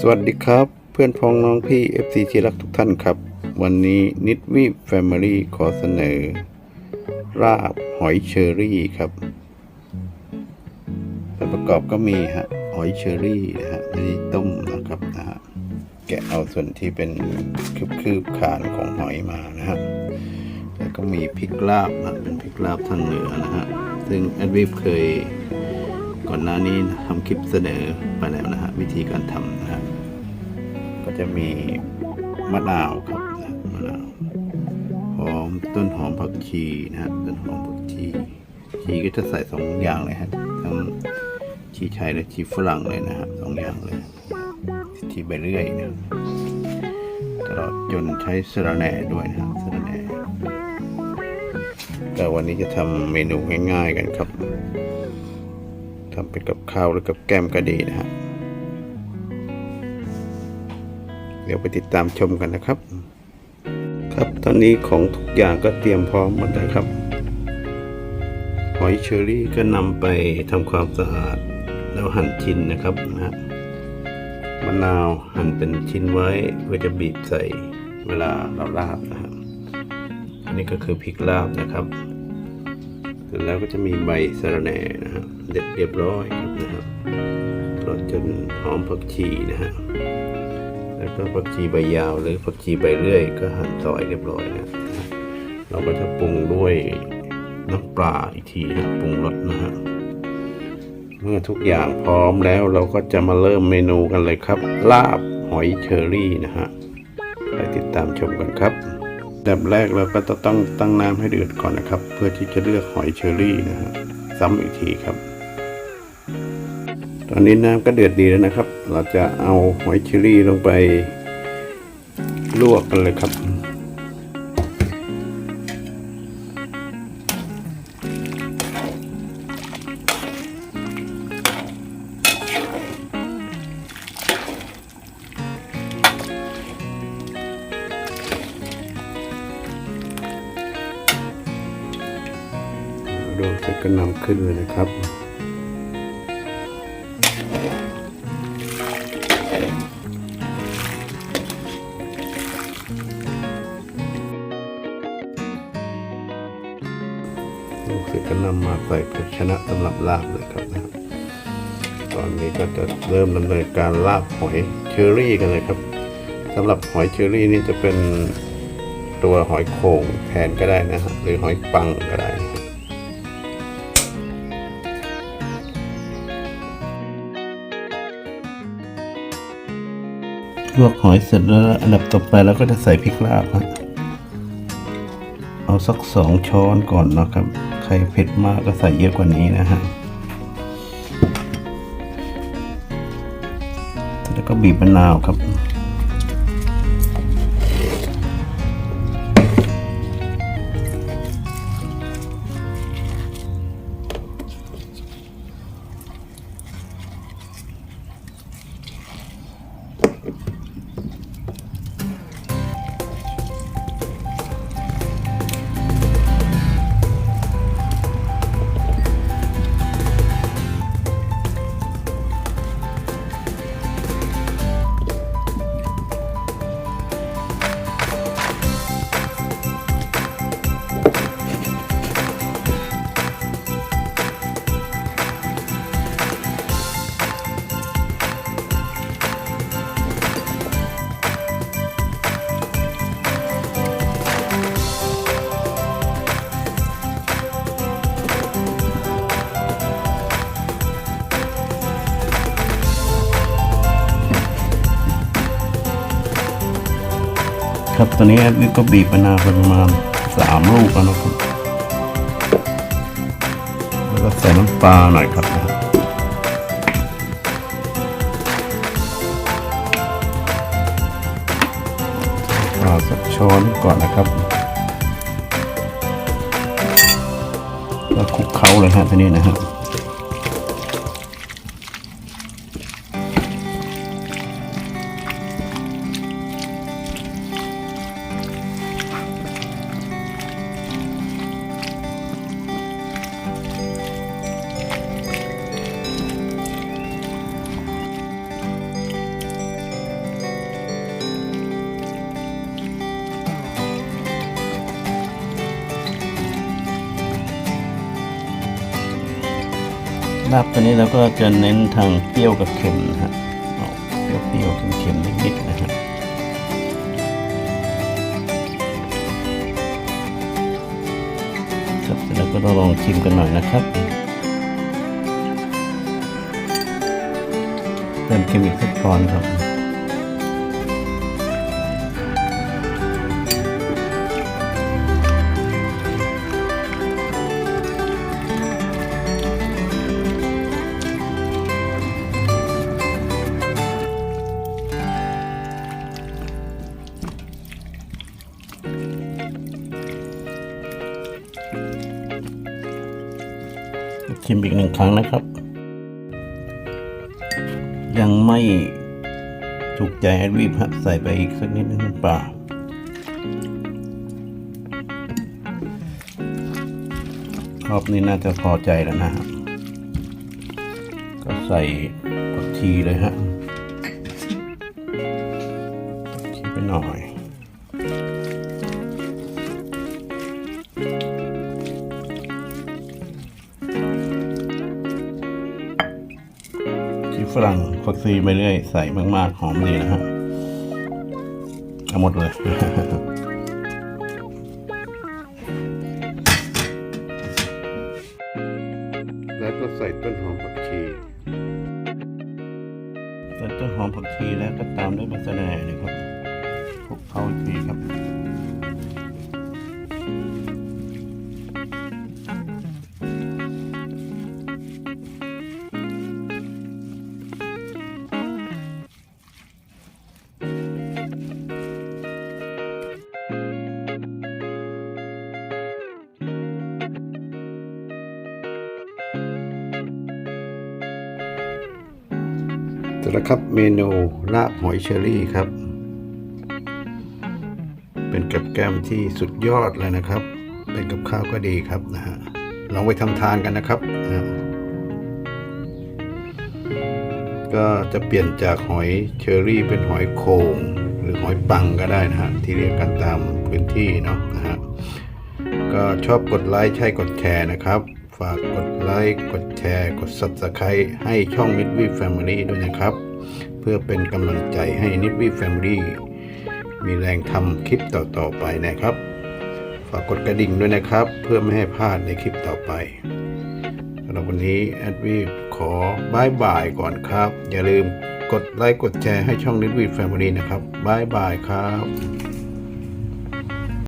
สวัสดีครับ เพื่อนพ้องน้องพี่ FC ที่รักทุกท่านครับ วันนี้นิดวีแฟมิลี่ขอเสนอ ราบหอยเชอรี่ครับส่วนประกอบก็มีฮะหอยเชอรี่นะฮะอันนี้ต้มนะครับนะฮะแกะเอาส่วนที่เป็นคืบๆขานของหอยมานะฮะแล้วก็มีพริกลาบนะเป็นพริกลาบทางเหนือนะฮะซึ่งแอดวีเคย ก่อนหน้านี้ทำคลิปเสนอไปแล้วนะฮะวิธีการทำนะฮะก็จะมีมะนาวครับนะมะนาวหอมต้นหอมผักชีนะฮะต้นหอมผักชีชีก็จะใส่สองอย่างเลยฮะทั้งชีไทยและชีฝรั่งเลยนะฮะสองอย่างเลยชีใบเลื่อยนะตลอดจนใช้สะระแหน่ด้วยนะฮะสะระแหน่แต่วันนี้จะทำเมนูง่าย ๆ กันครับ ทำเป็นกับข้าวหรือกับแก้มก็ดีนะฮะเดี๋ยวไปติดตามชมกันนะครับ ครับตอนนี้ของทุกอย่างก็เตรียมพร้อมหมดแล้วครับ หอยเชอรี่ก็นำไปทำความสะอาดแล้วหั่นชิ้นนะครับนะฮะมะนาวหั่นเป็นชิ้นไว้เพื่อจะบีบใส่เวลาเราลาบนะครับอันนี้ก็คือพริกลาบนะครับ เสร็จแล้วก็จะมีใบสะระแหน่นะฮะ เด็ดเรียบร้อยนะครับตลอดจนหอมผักชีนะฮะแล้วก็ผักชีใบยาวหรือผักชีใบเลื่อย ก็หั่นซอยเรียบร้อยนะเราก็จะปรุงด้วยน้ำปลาอีกทีนะปรุงรสนะฮะเมื่อทุกอย่างพร้อมแล้วเราก็จะมาเริ่มเมนูกันเลยครับ ลาบหอยเชอรี่นะฮะไปติดตามชมกันครับอันดับแรกเราก็จะต้องตั้งน้ำให้เดือดก่อนนะครับ เพื่อที่จะเลือกหอยเชอรี่นะฮะซ้ำอีกทีครับ ตอนนี้น้ำก็เดือดดีแล้วนะครับ เราจะเอาหอยเชอรี่ลงไปลวกกันเลยครับรวมเสร็จก็นำขึ้นเลยนะครับ็จก็นำมาใส่ภาชนะสำหรับลาบเลยครับนะครับตอนนี้ก็จะเริ่มดำเนินการลาบหอยเชอรี่กันเลยครับสำหรับหอยเชอรี่นี่จะเป็นตัวหอยโข่งแทนก็ได้นะฮะหรือหอยปังก็ได้ลวกหอยเสร็จแล้วอันดับต่อไปเราก็จะใส่พริกลาบฮะเอาสักสองช้อนก่อนนะครับ ครเผ็ดมากก็ใส่เยอะกว่านี้นะฮะแล้วก็บีบมะนาวครับ ครับตอนนี้แอดมินก็บีบมะนาวประมาณสามลูกแล้วนะครับ แล้วก็ใส่น้ำปลาหน่อยครับนะครับปลาสักช้อนก่อนนะครับแล้วคลุกเคล้าเลยฮะทีนี้นะฮะ ลาบตัวนี้เราก็จะเน้นทางเปรี้ยวกับเค็มนะฮะออกเปรี้ยวๆเค็มๆนิดๆนะฮะครับเสร็จแล้วก็ต้องลองชิมกันหน่อยนะครับเติมเค็มอีกสักช้อนครับ ชิมอีกหนึ่งครั้งนะครับ ยังไม่ถูกใจแอดวีพัดใส่ไปอีกสักนิดนึงปล่ารอบนี้น่าจะพอใจแล้วนะฮะก็ใส่ผักชีเลยฮะชีไปหน่อย รั่งฟักซีไปเรื่อยใส่มากๆหอมดีนะฮะเอาหมดเลยแล้วก็ใส่ต้นหอมผักชีใส่ต้นหอมผักชีแล้วก็ตามด้วยใบสะแหน่เลยครับคลุกเข้าอีกทีครับ เสร็จแล้วครับเมนูลาบหอยเชอรี่ครับ เป็นกับแก้มที่สุดยอดเลยนะครับ เป็นกับข้าวก็ดีครับนะฮะลองไปทำทานกันนะครับนะก็จะเปลี่ยนจากหอยเชอรี่เป็นหอยโขงหรือหอยปังก็ได้นะฮะที่เรียกกันตามพื้นที่เนาะนะฮะก็ชอบกดไลค์ใช่กดแชร์นะครับ ฝากกดไลค์ กดแชร์ กด Subscribe ให้ช่อง n i t w e Family ด้วยนะครับ เพื่อเป็นกำลังใจให้ n i t w e Family มีแรงทำคลิปต่อ ๆ ไปนะครับ ฝากกดกระดิ่งด้วยนะครับ เพื่อไม่ให้พลาดในคลิปต่อไปสำหรับวันนี้แอดวีขอบายบายก่อนครับ อย่าลืมกดไลค์ กดแชร์ให้ช่อง n i t w e Family นะครับบายบายครับ